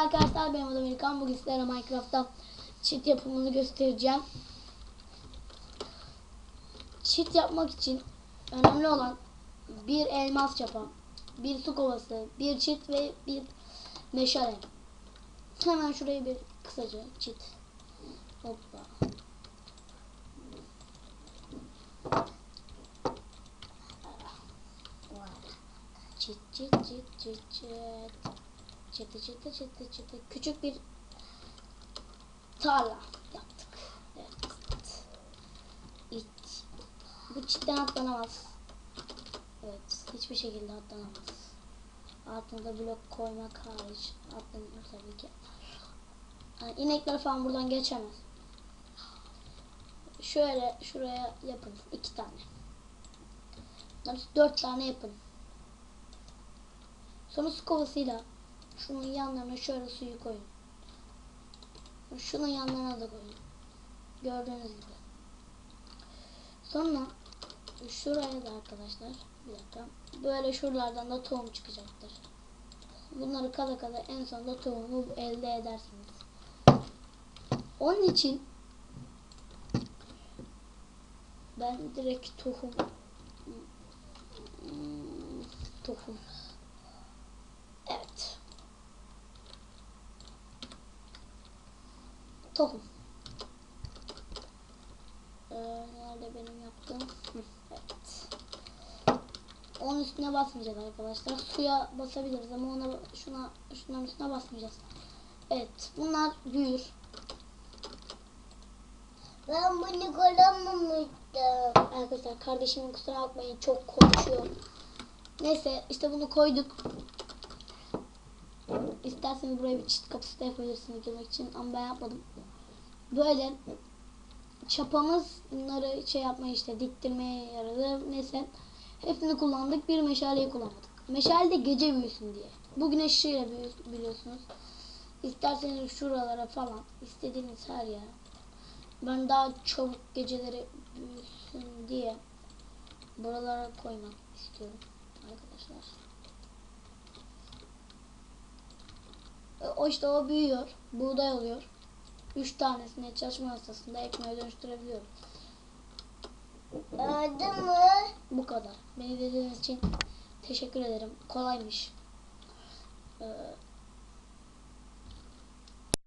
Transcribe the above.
Arkadaşlar benim adım Amerikan. Bugün sizlere Minecraft'ta cheat yapımını göstereceğim. Cheat yapmak için önemli olan bir elmas çapa, bir su kovası, bir çit ve bir meşale. Hemen şuraya bir kısaca çit. Hoppa. Çit çit çit çit çit. Çıtı çıtı çıtı çıtı. Küçük bir tarla yaptık. Evet. İç. Bu çitten atlanamaz. Evet. Hiçbir şekilde atlanamaz. Altına blok koymak hariç atlanır tabii ki. Yani inekler falan buradan geçemez. Şöyle şuraya yapın. iki tane. Dört tane yapın. Sonra su kovasıyla şunun yanlarına şöyle suyu koyun. Şunun yanlarına da koyun. Gördüğünüz gibi. Sonra şuraya da arkadaşlar bir dakika. Böyle şuralardan da tohum çıkacaktır. Bunları kala kala en sonunda tohumu elde edersiniz. Onun için ben direkt tohum Hmm, tohum Evet. Tohum. Ee, nerede benim yaptığım? Evet. Onun üstüne basmayacağız arkadaşlar. Suya basabiliriz ama ona şuna şunların üstüne basmayacağız. Evet, bunlar büyür. Ben bunu görmemiştim. Arkadaşlar kardeşimin kusura bakmayın çok konuşuyor. Neyse işte bunu koyduk. İsterseniz buraya bir çift kapısı da yapabilirsiniz girmek için ama ben yapmadım. Böyle çapamız bunları şey yapmaya işte diktirmeye yaradı. Neyse hepsini kullandık. Bir meşaleyi kullanmadık. Meşale de gece büyüsün diye. Bu güneş ışığıyla biliyorsunuz. İsterseniz şuralara falan istediğiniz her yere. Ben daha çabuk geceleri büyüsün diye buralara koymak istiyorum arkadaşlar. E, O işte o büyüyor. Buğday oluyor. Üç tanesini çalışma hastasında ekmeğe dönüştürebiliyorum. Öldü mü? Bu kadar. Beni dinlediğiniz için teşekkür ederim. Kolaymış. Ee,